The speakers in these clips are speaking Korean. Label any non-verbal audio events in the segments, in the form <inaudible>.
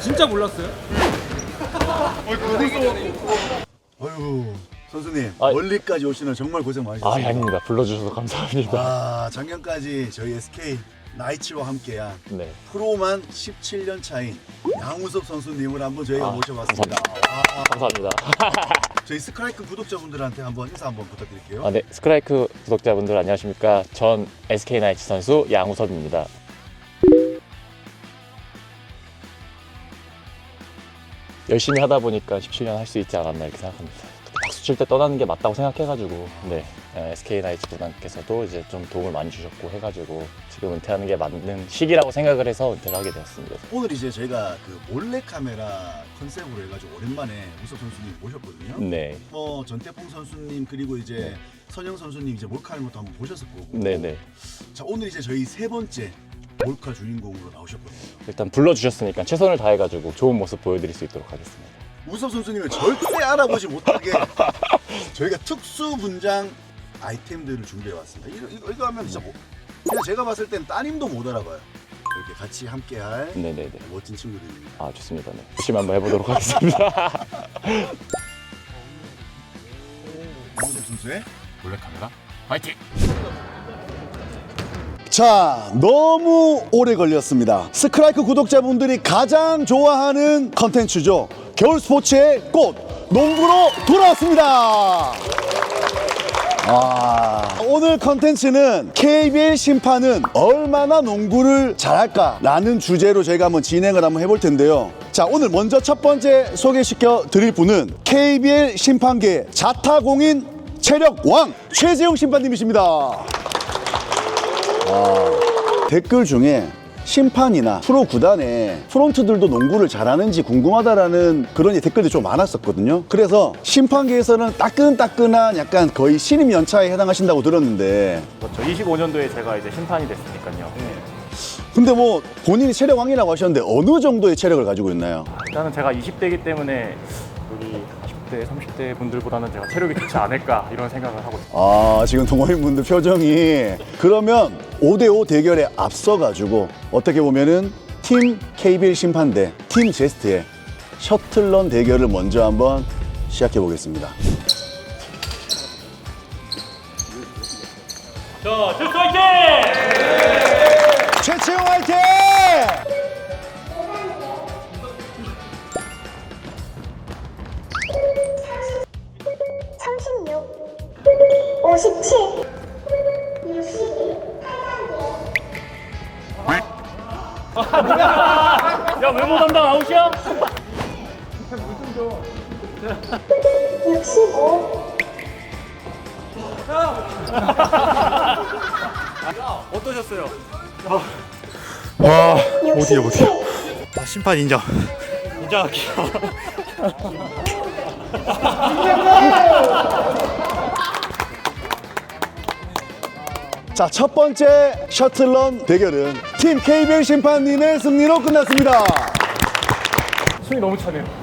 진짜 몰랐어요? 어휴 선수님 아, 멀리까지 오시는 정말 고생 아, 많으셨습니다. 아닙니다. 불러주셔서 감사합니다. 아, 작년까지 저희 SK 나이츠와 함께한 네. 프로만 17년 차인 양우섭 선수님을 한번 저희가 아, 모셔봤습니다. 아, 감사합니다. <laughs> 저희 스크라이크 구독자분들한테 한번 인사 한번 부탁드릴게요. 아, 네. 스크라이크 구독자분들 안녕하십니까. 전 SK 나이츠 선수 양우섭입니다. 열심히 하다 보니까 17년 할 수 있지 않았나 이렇게 생각합니다. 칠때 떠나는 게 맞다고 생각해가지고 네 SK 나이츠 구단께서도 이제 좀 도움을 많이 주셨고 해가지고 지금 은퇴하는 게 맞는 시기라고 생각을 해서 은퇴를 하게 되었습니다. 오늘 이제 저희가 그 몰래 카메라 컨셉으로 해가지고 오랜만에 우섭 선수님 모셨거든요. 네, 뭐 전태풍 선수님 그리고 이제 선영 선수님 이제 몰카하는 것도 한번 보셨을 거고. 네, 네. 자 오늘 이제 저희 세 번째 몰카 주인공으로 나오셨거든요. 일단 불러주셨으니까 최선을 다해가지고 좋은 모습 보여드릴 수 있도록 하겠습니다. 우섭 선수님을 절대 알아보지 못하게 저희가 특수 분장 아이템들을 준비해 왔습니다. 이거, 이거, 이거 하면 진짜 뭐, 그냥 제가 봤을 땐 따님도 못 알아봐요. 이렇게 같이 함께할 네네네. 멋진 친구들입니다. 아 좋습니다. 네. 열심히 한번 해보도록 하겠습니다. <laughs> 양우섭 선수의 몰래카메라 화이팅! 자, 너무 오래 걸렸습니다. 스크라이크 구독자분들이 가장 좋아하는 컨텐츠죠. 겨울 스포츠의 꽃, 농구로 돌아왔습니다. 아, 오늘 컨텐츠는 KBL 심판은 얼마나 농구를 잘할까라는 주제로 저희가 한번 진행을 한번 해볼 텐데요. 자, 오늘 먼저 첫 번째 소개시켜 드릴 분은 KBL 심판계 자타공인 체력 왕 최재용 심판님이십니다. 댓글 중에 심판이나 프로 구단의 프론트들도 농구를 잘하는지 궁금하다라는 그런 댓글들이 좀 많았었거든요. 그래서 심판계에서는 따끈따끈한 약간 거의 신임 연차에 해당하신다고 들었는데 그렇죠. 25년도에 제가 이제 심판이 됐으니까요. 근데 뭐 본인이 체력왕이라고 하셨는데 어느 정도의 체력을 가지고 있나요? 일단은 제가 20대이기 때문에 20대, 30대 분들보다는 제가 체력이 좋지 않을까 이런 생각을 하고 있습니다. 아 지금 동호인분들 표정이 그러면 5대5 대결에 앞서가지고 어떻게 보면은 팀 KBL 심판대 팀 제스트의 셔틀런 대결을 먼저 한번 시작해 보겠습니다. 자, 제스 화이팅! 최채용 화이팅! 65, <laughs> 어떠셨어요? 어디요, 어디요? 아, 심판 인정. 인정할게요. <laughs> 자, 첫 번째 셔틀런 대결은 팀 KBL 심판님의 승리로 끝났습니다. 숨이 너무 차네요.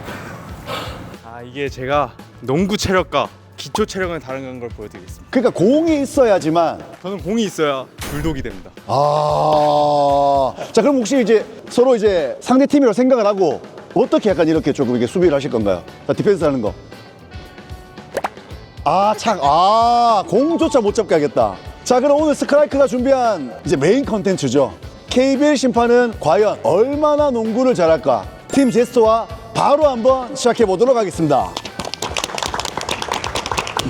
아, 이게 제가 농구 체력과 기초 체력은 다른 걸 보여드리겠습니다. 그러니까 공이 있어야지만 저는 공이 있어야 불독이 됩니다. 아, 자 그럼 혹시 이제 서로 이제 상대 팀이라고 생각을 하고 어떻게 약간 이렇게 조금 이게 수비를 하실 건가요? 자 디펜스 하는 거. 아, 착, 아, 공조차 못 잡게 하겠다. 자, 그럼 오늘 스크라이크가 준비한 이제 메인 컨텐츠죠. KBL 심판은 과연 얼마나 농구를 잘할까? 팀 제스토와 바로 한번 시작해 보도록 하겠습니다.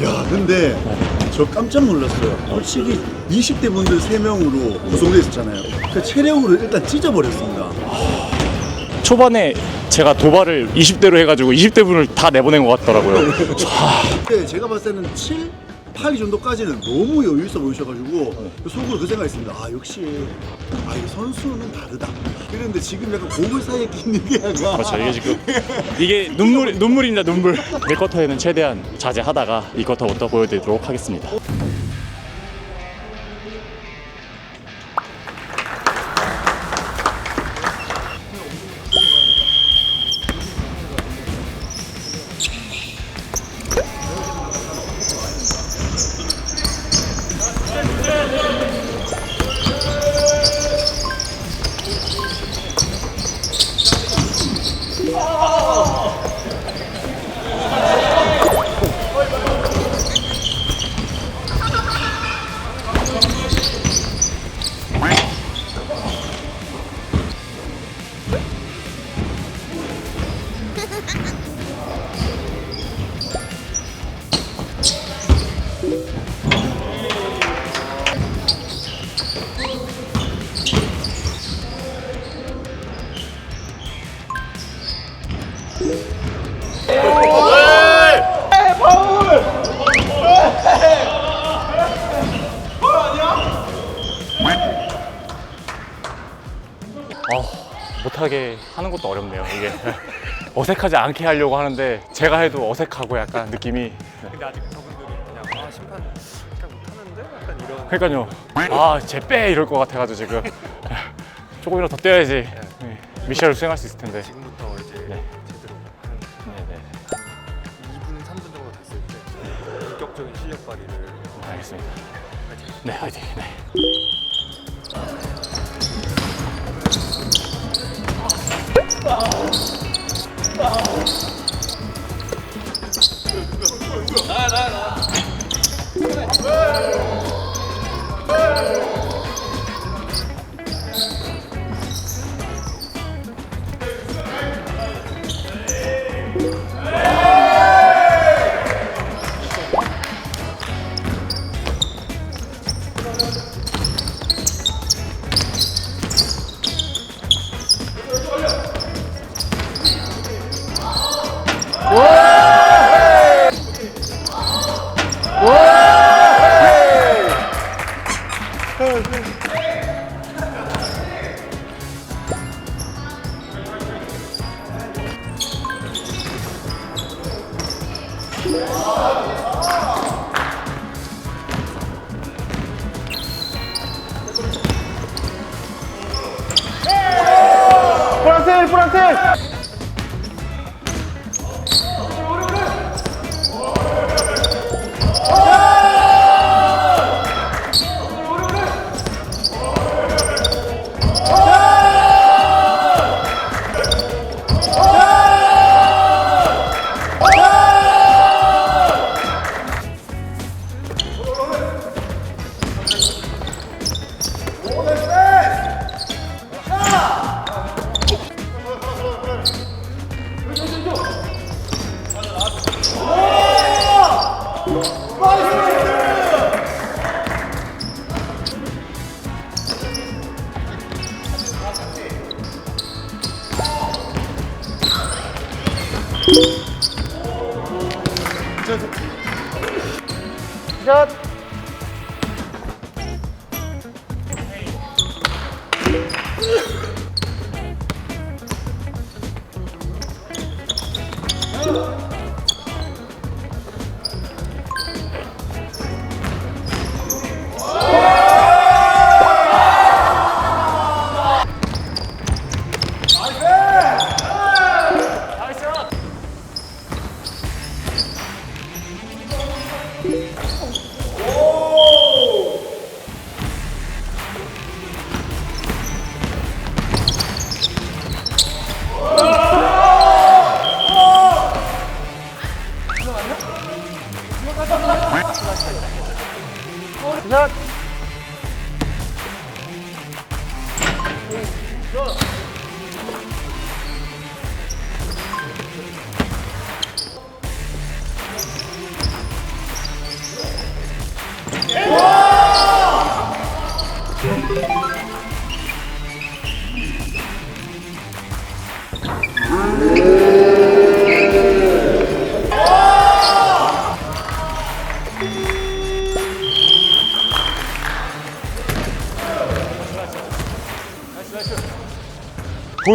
야, 근데 저 깜짝 놀랐어요. 솔직히 20대 분들 3명으로 구성되어 있었잖아요. 그 체력으로 일단 찢어버렸습니다. 초반에 제가 도발을 20대로 해가지고 20대 분을 다 내보낸 것 같더라고요. 근데 <laughs> 제가 봤을 때는 7, 8위 정도까지는 너무 여유 있어 보이셔가지고 속으로 그 생각했습니다. 아 역시 아 이 선수는 다르다. 그런데 지금 약간 고물 사이에 끼는 게 약간 그렇죠. 이게 지금 <laughs> 이게 눈물 눈물입니다. 눈물. 1쿼터에는 최대한 자제하다가 2쿼터부터 보여드리도록 하겠습니다. 어, 못하게 하는 것도 어렵네요 이게. <laughs> 어색하지 않게 하려고 하는데 제가 해도 어색하고 약간 느낌이. 근데 아직 그러니까요. 아, 쟤빼 이럴 것 같아가지고 지금 <laughs> 조금이라도 더 뛰어야지 네, 미션을 수행할 수 있을 텐데. 지금부터 이제 네. 제대로 하는 네, 네. 2분 3분 정도 됐을 때 본격적인 실력 발휘를 알겠습니다. 네, 화이팅. 네. Yeah.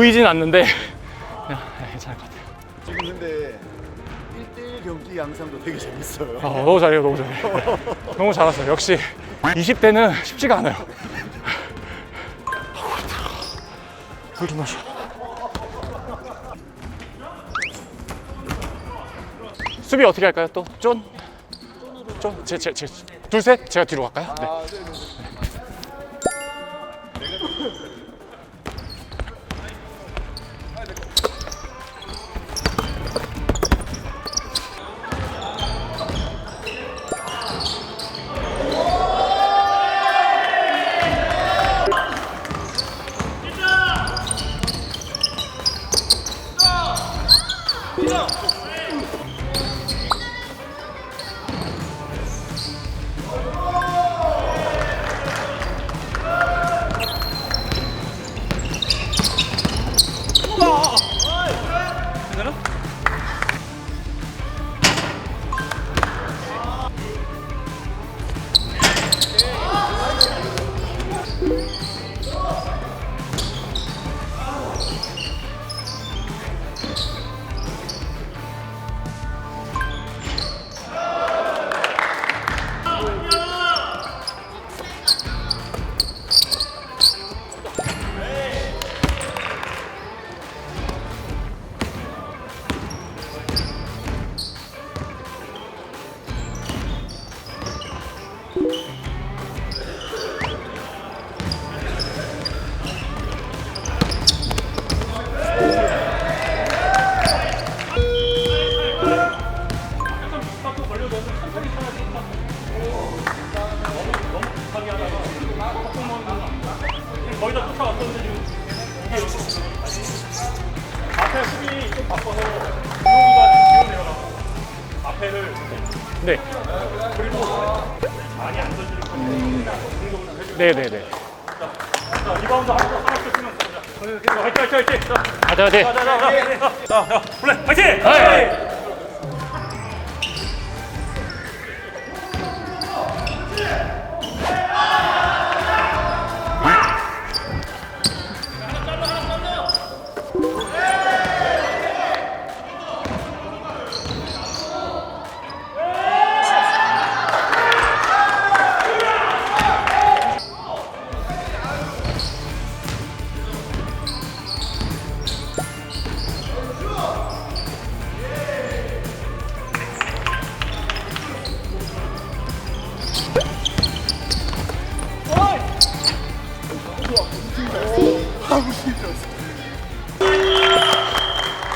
보이진 않는데 <laughs> 그냥 괜찮을 것 같아요. 지금 근데 1대1 경기 양상도 되게 재밌어요. 아, 너무 잘해요, 너무 잘해요. <laughs> 너무 잘했어요. 역시 20대는 쉽지가 않아요. 물좀 마셔. 수비 어떻게 할까요? 또 쫀? 쫀? 제, 제, 제, 둘, 셋? 제가 뒤로 갈까요? 네. 네. 그냥 리바운드 하나씩 쓰면 화이팅 화이팅 화이팅. 가자 화이팅. 자, 자, 플레이 화이팅.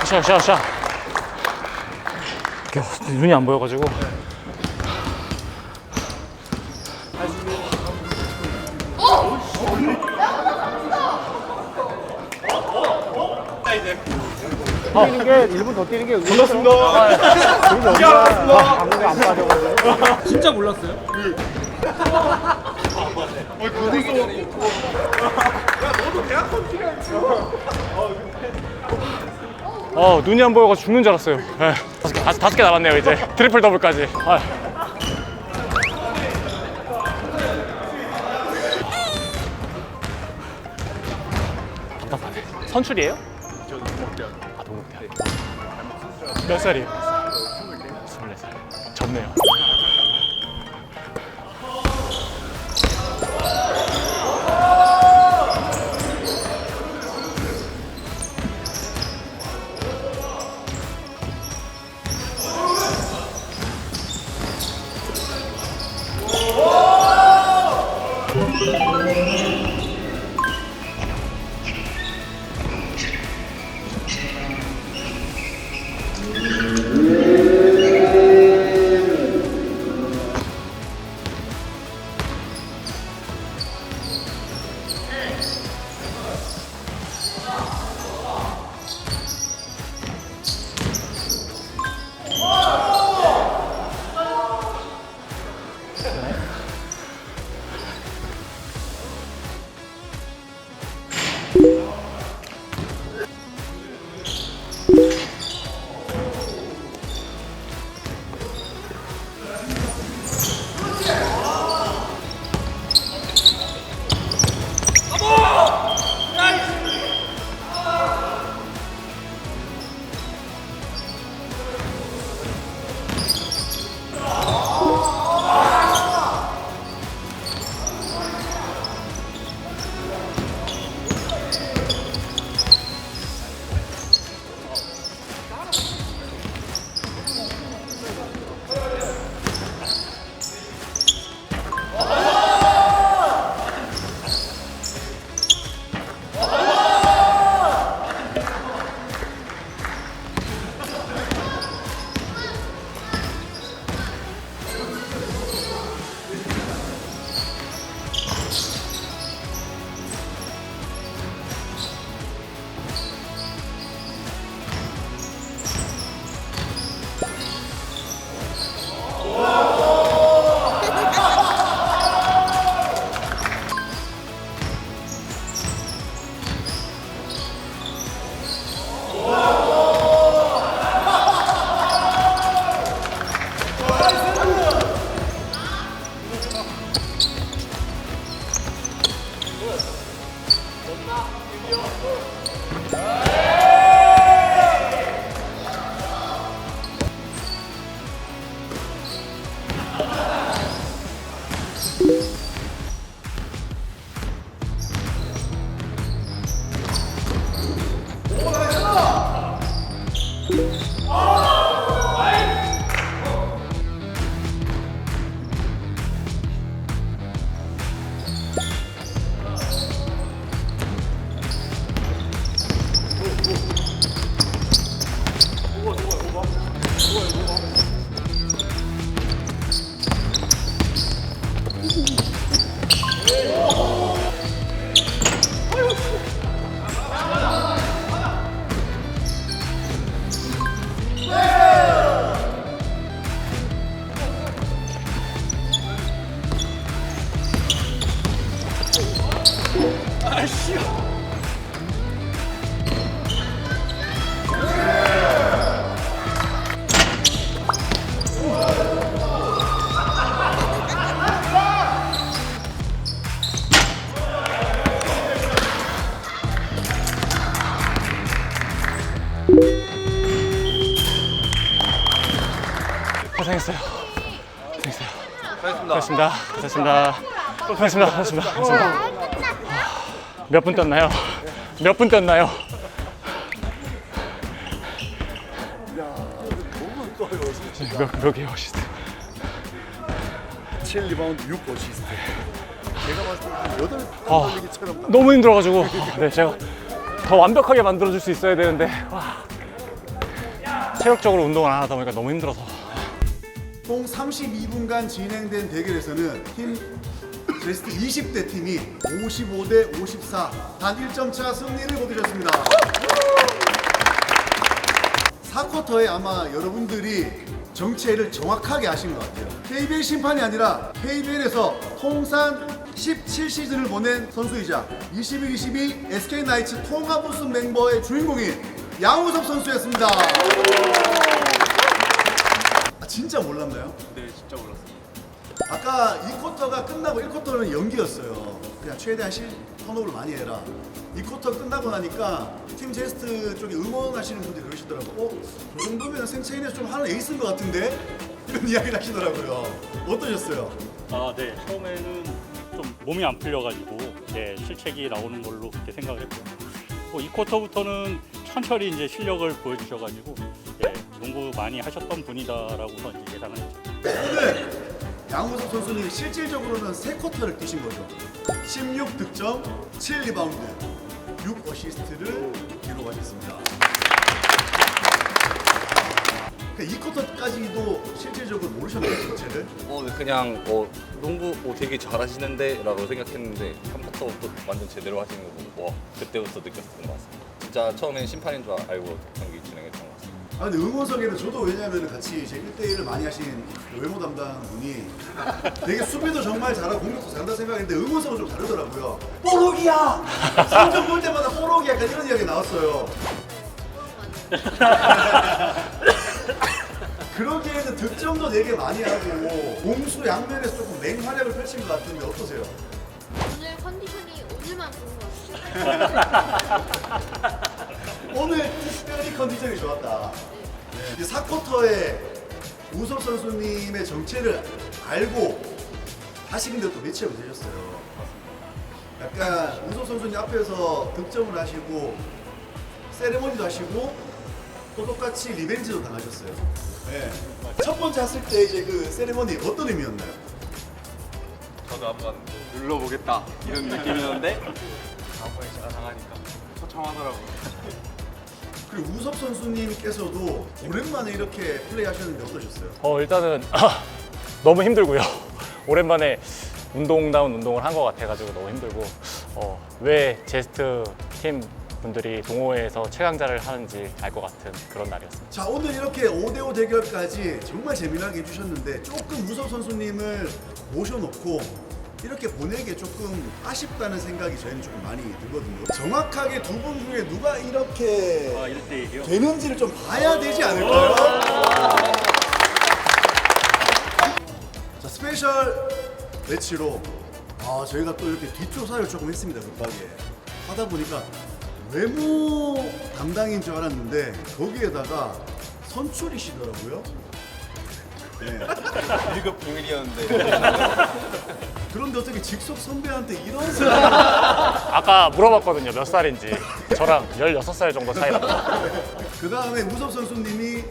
샤, 샤, 샤. 이렇게 눈이 안 보여가지고. 어 눈이 안 보여서 죽는 줄 알았어요. 네. 다섯 개 다섯, 다섯 개 남았네요 이제 트리플 더블까지. 아. 답답하네. 선출이에요? 아 동국대학. 몇 살이에요? 고생했습니다. 고생했습니다. 고생했습니다. 고생했습니다. 고생했습니다. 몇분 떴나요? 몇 분 떴나요? 몇, 몇 개의 어시스트? 7 리바운드 6 어시스트. 제가 봤을 때한 8번 아, 돌리기처럼 딱 너무 힘들어가지고 네, 제가 더 완벽하게 만들어줄 수 있어야 되는데 와. 체력적으로 운동을 안 하다 보니까 너무 힘들어서 총 32분간 진행된 대결에서는 팀 제스트 20대 팀이 55대 54, 단 1점 차 승리를 거두셨습니다. 4쿼터에 아마 여러분들이 정체를 정확하게 아신 것 같아요. KBL 심판이 아니라 KBL에서 통산 17시즌을 보낸 선수이자 21-22 SK 나이츠 통합 우승 멤버의 주인공인 양우섭 선수였습니다. 아, 진짜 몰랐나요? 네, 진짜 몰랐어요. 아까 2쿼터가 끝나고 1쿼터는 연기였어요. 그냥 최대한 실 턴오버를 많이 해라. 2쿼터 끝나고 나니까 팀 제스트 쪽에 응원하시는 분들이 그러시더라고. 어? 저 정도면 생체인에서 좀 하는 에이스인 것 같은데? <laughs> 이런 이야기를 하시더라고요. 어떠셨어요? 아, 네. 처음에는 좀 몸이 안 풀려가지고 네, 실책이 나오는 걸로 그렇게 생각을 했고요. 뭐, 이 쿼터부터는 천천히 이제 실력을 보여주셔가지고 예, 농구 많이 하셨던 분이다라고 이제 예상을 했죠. 오늘 양호석 선수는 실질적으로는 세 쿼터를 뛰신 거죠. 16득점, 7리바운드, 6 어시스트를 기록하셨습니다. 그러니까 이 쿼터까지도 실질적으로 모르셨나요, 전체를? 어, 그냥 어, 농구 어, 되게 잘하시는데 라고 생각했는데 3쿼터부터 완전 제대로 하시는 거 보고 와 그때부터 느꼈던 것 같습니다 진짜 처음엔 심판인 줄 알고 아 근데 응원석에는 저도 왜냐면 같이 제 1대1을 많이 하신 그 외모 담당 분이 되게 수비도 정말 잘하고 공격도 잘한다 생각했는데 응원석은 좀 다르더라고요 뽀록이야! 성적 볼 때마다 뽀록이야 약간 이런 이야기 나왔어요 <laughs> 그러기에는 득점도 되게 많이 하고 공수 양면에서 조금 맹활약을 펼친 것 같은데 어떠세요? 오늘 컨디션이 오늘만 좋은 것 같아요. <laughs> 오늘 특별히 컨디션이 좋았다. 네. 4쿼터에 우석 선수님의 정체를 알고 하시는데 또 매치업이 되셨어요. 약간 우석 선수님 앞에서 득점을 하시고 세레머니도 하시고 또 똑같이 리벤지도 당하셨어요. 네. 첫 번째 했을 때 이제 그 세레머니 어떤 의미였나요? 저도 한번 눌러보겠다 이런 느낌이었는데 다음번에 제가 당하니까 처참하더라고요. 그리고 우석 선수님께서도 오랜만에 이렇게 플레이하셨는데 어떠셨어요? 어 일단은 너무 힘들고요. <laughs> 오랜만에 운동다운 운동을 한 것 같아가지고 너무 힘들고 어, 왜 제스트 팀 분들이 동호회에서 최강자를 하는지 알 것 같은 그런 날이었습니다. 자 오늘 이렇게 5대5 대결까지 정말 재미나게 해주셨는데 조금 우석 선수님을 모셔놓고 이렇게 보내기 조금 아쉽다는 생각이 저희는 조금 많이 들거든요 정확하게 두 분 중에 누가 이렇게 아, 1대1이요? 되는지를 좀 봐야 되지 않을까요? 자 스페셜 매치로 아 저희가 또 이렇게 뒷조사를 조금 했습니다 급하게 하다 보니까 외모 담당인 줄 알았는데 거기에다가 선출이시더라고요. 네. <laughs> 1급 비밀이었는데 <laughs> 그런데 어떻게 직속 선배한테 이런 <laughs> 아까 물어봤거든요 몇 살인지 저랑 16살 정도 차이 납니다. 그 다음에 무섭 선수님이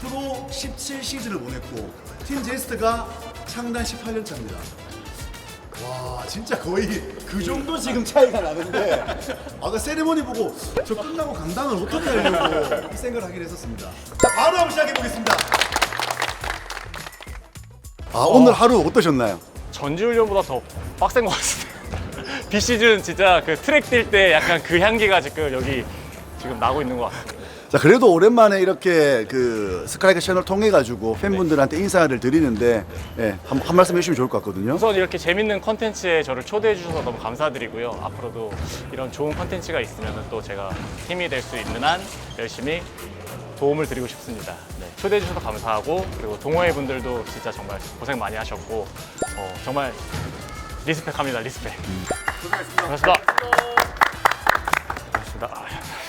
프로 17 시즌을 보냈고 팀 제스트가 창단 18년 차입니다. 와 진짜 거의 그 정도 지금 차이가 나는데 <laughs> 아까 세리머니 보고 저 끝나고 감당을 어떻게 하려고 이 생각을 하긴 했었습니다. 자 바로 한번 시작해 보겠습니다. 아 오늘 하루 어떠셨나요? 전지훈련보다 더 빡센 것 같습니다. <laughs> 비 시즌 진짜 그 트랙 뛸 때 약간 그 향기가 지금 여기 지금 나고 있는 것 같아요. 자 그래도 오랜만에 이렇게 그 스카이크 채널 통해 가지고 팬분들한테 인사를 드리는데 예, 한, 한 말씀 해주시면 좋을 것 같거든요. 우선 이렇게 재밌는 컨텐츠에 저를 초대해 주셔서 너무 감사드리고요. 앞으로도 이런 좋은 컨텐츠가 있으면 또 제가 힘이 될 수 있는 한 열심히 도움을 드리고 싶습니다. 네, 초대해 주셔서 감사하고 그리고 동호회 분들도 진짜 정말 고생 많이 하셨고 어, 정말 리스펙합니다. 리스펙. 고생하셨습니다. 고생하셨습니다. 고생하셨습니다. 아,